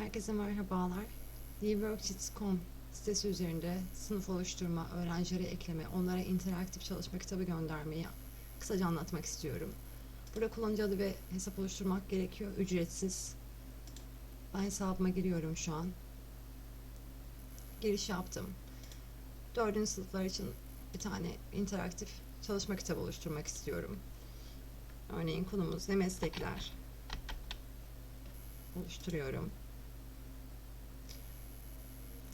Herkese merhabalar. TheWorksheets.com sitesi üzerinde sınıf oluşturma, öğrencileri ekleme, onlara interaktif çalışma kitabı göndermeyi kısaca anlatmak istiyorum. Burada kullanıcı adı ve hesap oluşturmak gerekiyor. Ücretsiz. Ben hesabıma giriyorum şu an. Giriş yaptım. Dördüncü sınıflar için bir tane interaktif çalışma kitabı oluşturmak istiyorum. Örneğin konumuz ne meslekler oluşturuyorum.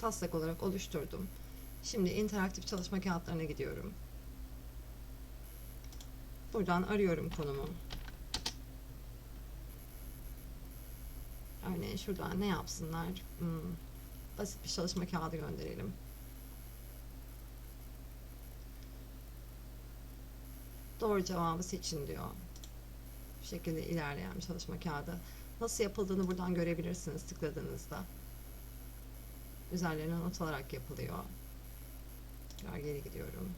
Taslak olarak oluşturdum. Şimdi interaktif çalışma kağıtlarına gidiyorum. Buradan arıyorum konumu. Örneğin şuradan ne yapsınlar? Hmm, basit bir çalışma kağıdı gönderelim. Doğru cevabı seçin diyor. Bu şekilde ilerleyen bir çalışma kağıdı. Nasıl yapıldığını buradan görebilirsiniz tıkladığınızda. Üzerlerine not alarak yapılıyor. Tekrar geri gidiyorum.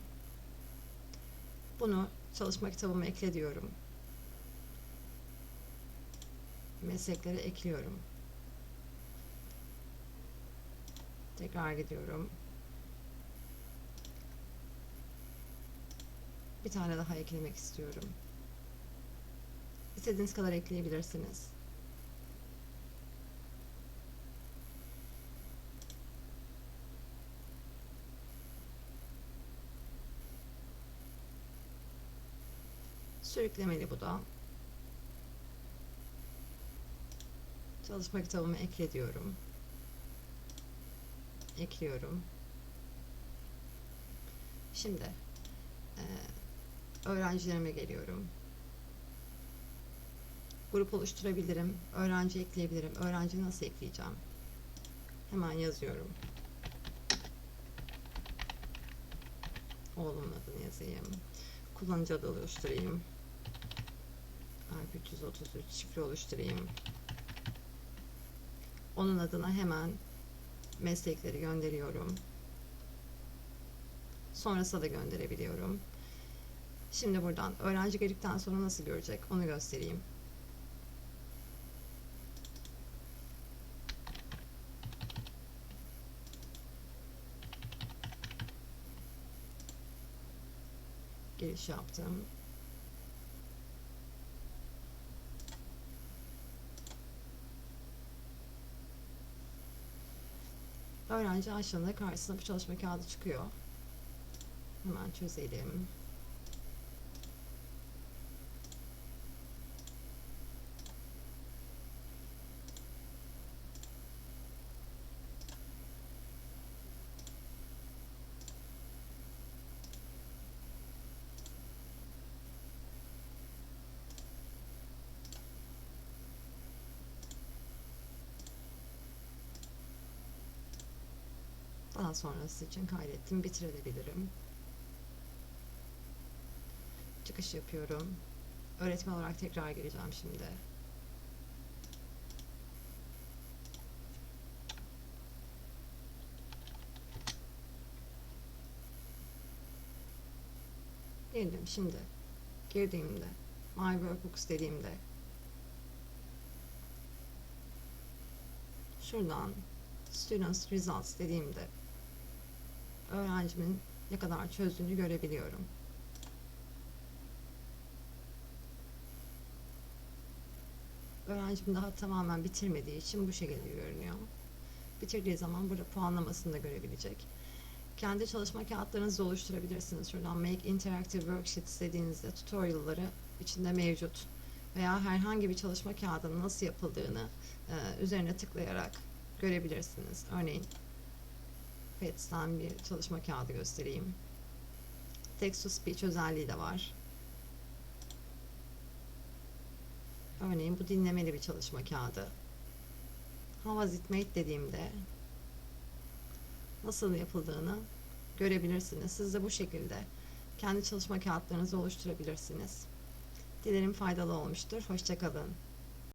Bunu çalışma kitabıma ekle diyorum. Mesleklere ekliyorum. Tekrar gidiyorum. Bir tane daha eklemek istiyorum. İstediğiniz kadar ekleyebilirsiniz. Sürüklemeli bu da. Çalışma kitabımı ekle diyorum. Ekliyorum. Şimdi e, öğrencilerime geliyorum. Grup oluşturabilirim. Öğrenci ekleyebilirim. Öğrenci nasıl ekleyeceğim? Hemen yazıyorum. Oğlumun adını yazayım. Kullanıcı adı oluşturayım. Alp 333 şifre oluşturayım. Onun adına hemen meslekleri gönderiyorum. Sonrasında da gönderebiliyorum. Şimdi buradan öğrenci girdikten sonra nasıl görecek onu göstereyim. Giriş yaptım. Öğrenci açtığında karşısına bir çalışma kağıdı çıkıyor. Hemen çözelim. Daha sonrası için kaydettim. Bitirebilirim. Çıkış yapıyorum. Öğretmen olarak tekrar gireceğim şimdi. Girdim şimdi. Girdiğimde My Workbooks dediğimde şuradan Students Results dediğimde öğrencimin ne kadar çözdüğünü görebiliyorum. Öğrencim daha tamamen bitirmediği için bu şekilde görünüyor. Bitirdiği zaman burada puanlamasını da görebilecek. Kendi çalışma kağıtlarınızı oluşturabilirsiniz. Şuradan Make Interactive Worksheets dediğinizde tutorial'ları içinde mevcut. Veya herhangi bir çalışma kağıdının nasıl yapıldığını e, üzerine tıklayarak görebilirsiniz. Örneğin Pets'ten bir çalışma kağıdı göstereyim. Text to speech özelliği de var. Örneğin bu dinlemeli bir çalışma kağıdı. How was it made dediğimde nasıl yapıldığını görebilirsiniz. Siz de bu şekilde kendi çalışma kağıtlarınızı oluşturabilirsiniz. Dilerim faydalı olmuştur. Hoşçakalın.